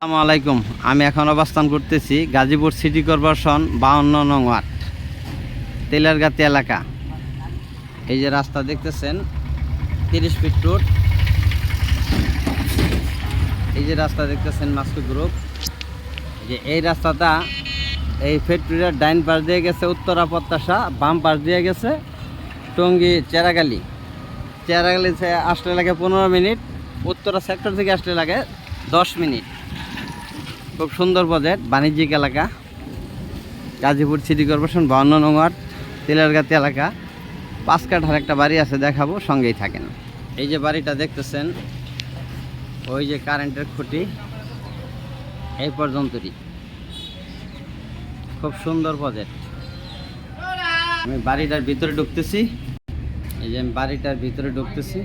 আসসালামু আলাইকুম। আমি এখন অবস্থান করতেছি গাজীপুর সিটি কর্পোরেশন বাউন্ন নং ওয়ার্ড, তেলেরগাতি এলাকা। এই যে রাস্তা দেখতেছেন, তিরিশ ফিট রোড। এই যে রাস্তা দেখতেছেন মাস্কু গ্রুপ। যে এই রাস্তাটা এই ফ্যাক্টরির ডাইন পাশ দিয়ে গেছে উত্তরা প্রত্যাশা, বাম পাশ দিয়ে গেছে টঙ্গী চেরাগালি। চেরাগালি আসলে লাগে পনেরো মিনিট, উত্তরা সেক্টর থেকে আসলে লাগে দশ মিনিট। খুব সুন্দর বাজেট বাণিজ্যিক এলাকা। গাজীপুর সিটি কর্পোরেশন, বাউন্ন নং ওয়ার্ড, তেলেরগাতি এলাকা। পাঁচ কাঠার একটা বাড়ি আছে, দেখাবো, সঙ্গেই থাকেন। এই যে বাড়িটা দেখতেছেন, ওই যে কারেন্টের খুঁটি, এই পর্যন্তই। খুব সুন্দর বাজেট আমি বাড়িটার ভিতরে ঢুকতেছি। এই যে আমি বাড়িটার ভিতরে ঢুকতেছি।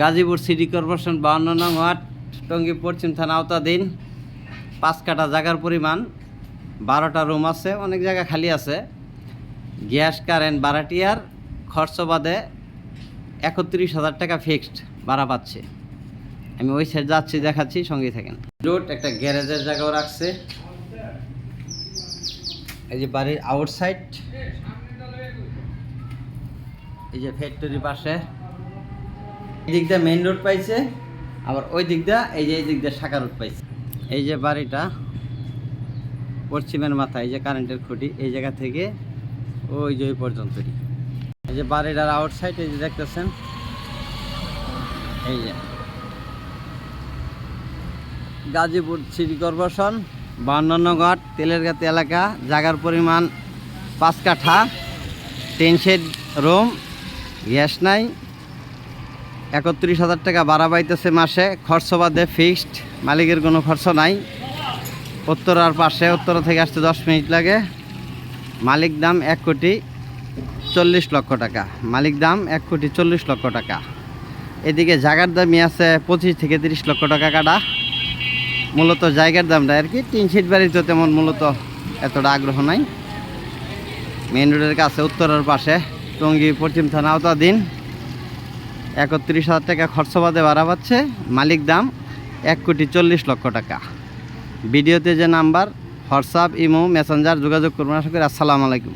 গাজীপুর সিটি কর্পোরেশন বাউন্ন নং ওয়ার্ড, টঙ্গী পশ্চিম থানা আওতাধীন। পাঁচ কাটা জায়গার পরিমাণ, বারোটা রুম আছে, অনেক জায়গা খালি আছে। গ্যাস কারেন্ট বারাটিয়ার খরচ বাদে একত্রিশ হাজার টাকা ফিক্সড ভাড়া পাচ্ছে। আমি ওই সাইড যাচ্ছি দেখাচ্ছি সঙ্গেই থাকেন। রোড একটা গ্যারেজের জায়গাও রাখছে। এই যে বাড়ির আউটসাইড এই যে ফ্যাক্টরি পাশে। এই দিক দিয়ে মেইন রোড পাইছে আবার ওই দিক দিয়ে এই যে এই দিক দিয়ে শাখা রোড পাইছে। এই যে বাড়িটা পশ্চিমের মাথায় এই যে কারেন্টের খুঁটি এই জায়গা থেকে ওই যে ওই পর্যন্তই। এই যে বাড়িটার আউটসাইড এই যে দেখতেছেন? এই যে। গাজীপুর সিটি কর্পোরেশন বান্ন ঘাট তেলের গাতি এলাকা, জায়গার পরিমাণ পাঁচ কাঠা, টেন শেড রুম, গ্যাস নাই, একত্রিশ হাজার টাকা ভাড়া পাইতেছে মাসে, খরচ বাদে ফিক্সড মালিকের কোনো খরচ নাই। উত্তরার পাশে, উত্তরা থেকে আসতে দশ মিনিট লাগে। মালিক দাম এক কোটি চল্লিশ লক্ষ টাকা। মালিক দাম এক কোটি চল্লিশ লক্ষ টাকা। এদিকে জায়গার দামই আছে পঁচিশ থেকে তিরিশ লক্ষ টাকা কাটা। মূলত জায়গার দামটা আর কি, তিন সিট বাড়িতে তেমন মূলত এতটা আগ্রহ নাই। মেন রোডের কাছে উত্তরের পাশে টঙ্গী পশ্চিম থানা আওতাধীন। একত্রিশ হাজার টাকা খরচ বাদে ভাড়া পাচ্ছে। মালিক দাম এক কোটি চল্লিশ লক্ষ টাকা। ভিডিওতে যে নাম্বার, হোয়াটসঅ্যাপ, ইমো, মেসেঞ্জার যোগাযোগ করবেন। আশা করি আসসালামু আলাইকুম।